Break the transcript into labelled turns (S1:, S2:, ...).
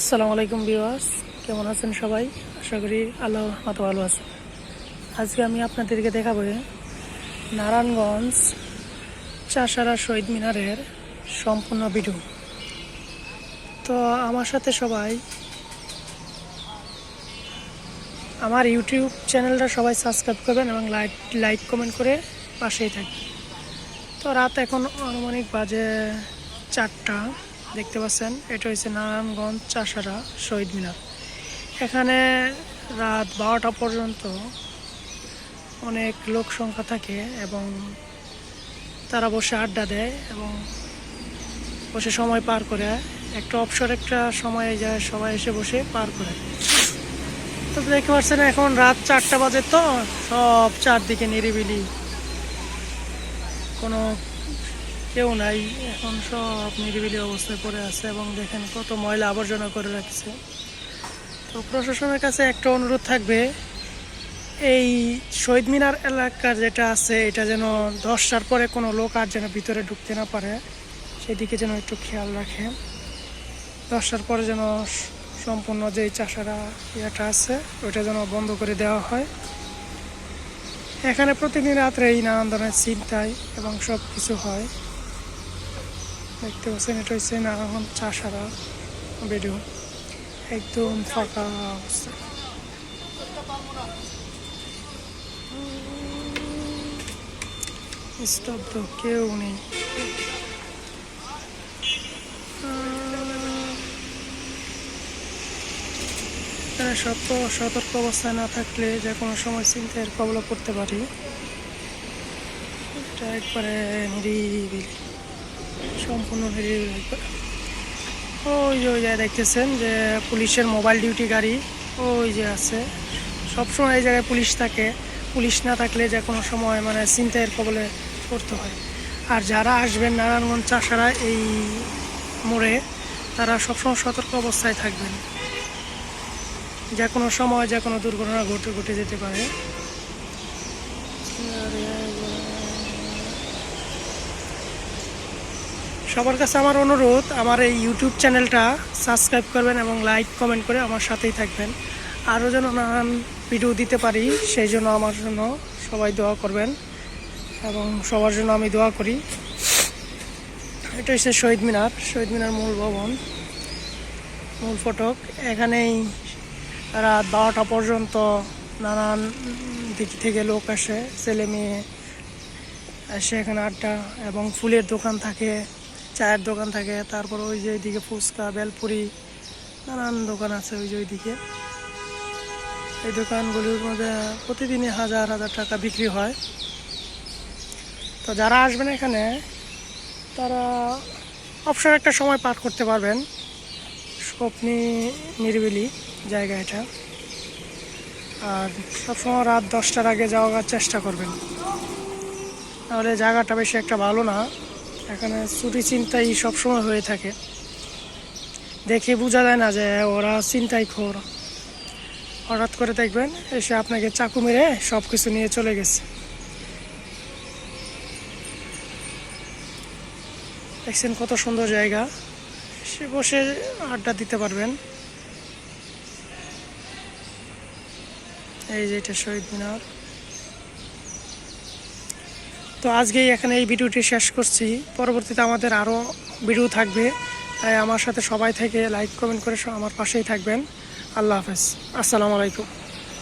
S1: আসসালামু আলাইকুম ভিউয়ার্স, কেমন আছেন সবাই? আশা করি আল্লাহ মতো ভালো আছে আজকে আমি আপনাদেরকে দেখাবো নারায়ণগঞ্জ চাষারা শহীদ মিনারের সম্পূর্ণ ভিডিও। তো আমার সাথে সবাই, আমার ইউটিউব চ্যানেলটা সবাই সাবস্ক্রাইব করবেন এবং লাইক লাইক কমেন্ট করে পাশেই থাকবেন। তো রাত এখন আনুমানিক বাজে চারটা। দেখতে পাচ্ছেন, এটা হচ্ছে নারায়ণগঞ্জ চাষারা শহীদ মিনার। এখানে রাত বারোটা পর্যন্ত অনেক লোক সংখ্যা থাকে এবং তারা বসে আড্ডা দেয় এবং বসে সময় পার করে। একটা অবসর, একটা সময়ে যায়, সবাই এসে বসে পার করে। তো দেখতে পাচ্ছেন, এখন রাত চারটা বাজে তো, সব চারদিকে নিরিবিলি। কোনো কেউ নাই। এখন সব নিরিবিলি অবস্থায় পড়ে আছে এবং দেখেন কত ময়লা আবর্জনা করে রাখছে। তো প্রশাসনের কাছে একটা অনুরোধ থাকবে, এই শহীদ মিনার এলাকার যেটা আছে, এটা যেন দশটার পরে কোনো লোক আর যেন ভিতরে ঢুকতে না পারে, সেদিকে যেন একটু খেয়াল রাখে। দশটার পরে যেন সম্পূর্ণ যে চাষারা ইয়েটা আছে, ওইটা যেন বন্ধ করে দেওয়া হয়। এখানে প্রতিদিন রাত্রে এই নানান ধরনের চিন্তায় এবং সব কিছু হয়। দেখতে পাচ্ছেন এটা হচ্ছে নানান চাষারা ভিডিও একদম ফাঁকা অবস্থা। স্তব্ধ, কেউ নেই। সত্য, সতর্ক অবস্থায় না থাকলে যে কোনো সময় চিন্তার কবলে পড়তে পারি। এটা একবারে নিরিবিলি। সম্পূর্ণ নিরিবিলি ওই যে ওই যে দেখতেছেন যে পুলিশের মোবাইল ডিউটি গাড়ি, ওই যে আছে। সবসময় এই জায়গায় পুলিশ থাকে। পুলিশ না থাকলে যে কোনো সময় মানে চিন্তায়ের কবলে পড়তে হয়। আর যারা আসবেন নারায়ণগঞ্জ চাষারা এই মোড়ে, তারা সবসময় সতর্ক অবস্থায় থাকবেন। যে কোনো সময় যে কোনো দুর্ঘটনা ঘটে ঘটে যেতে পারে। সবার কাছে আমার অনুরোধ, আমার এই ইউটিউব চ্যানেলটা সাবস্ক্রাইব করবেন এবং লাইক কমেন্ট করে আমার সাথেই থাকবেন। আরও যেন নানান ভিডিও দিতে পারি, সেই জন্য আমার জন্য সবাই দোয়া করবেন এবং সবার জন্য আমি দোয়া করি। এটা হচ্ছে শহীদ মিনার শহীদ মিনার মূল ভবন, মূল ফটক। এখানেই রাত বারোটা পর্যন্ত নানান দিক থেকে লোক আসে, ছেলে মেয়ে এসে এখানে আড্ডা এবং ফুলের দোকান থাকে। চায়ের দোকান থাকে, তারপর ওই যে ওইদিকে ফুচকা, বেলপুরি, নানান দোকান আছে ওই যে ওইদিকে। এই দোকানগুলির মধ্যে প্রতিদিনই হাজার হাজার টাকা বিক্রি হয়। তো যারা আসবেন এখানে, তারা অবসর একটা সময় পার করতে পারবেন। স্বপ্নি নিরিবিলি জায়গা এটা। আর সবসময় রাত দশটার আগে যাওয়ার চেষ্টা করবেন। তাহলে জায়গাটা বেশি একটা ভালো না। এখানে চুরি চিন্তাই সবসময় হয়ে থাকে। দেখে বোঝা যায় না যে ওরা চিন্তাই খোর। হঠাৎ করে দেখবেন, এসে আপনাকে চাকু মেরে সব কিছু নিয়ে চলে গেছে। দেখছেন কত সুন্দর জায়গা। সে বসে আড্ডা দিতে পারবেন। এই যে এটা শহীদ মিনার। তো আজকেই এখানে এই ভিডিওটি শেষ করছি। পরবর্তীতে আমাদের আরও ভিডিও থাকবে। তাই আমার সাথে সবাই থেকে লাইক কমেন্ট করে আমার পাশেই থাকবেন। আল্লাহ হাফেজ। আসসালামু আলাইকুম।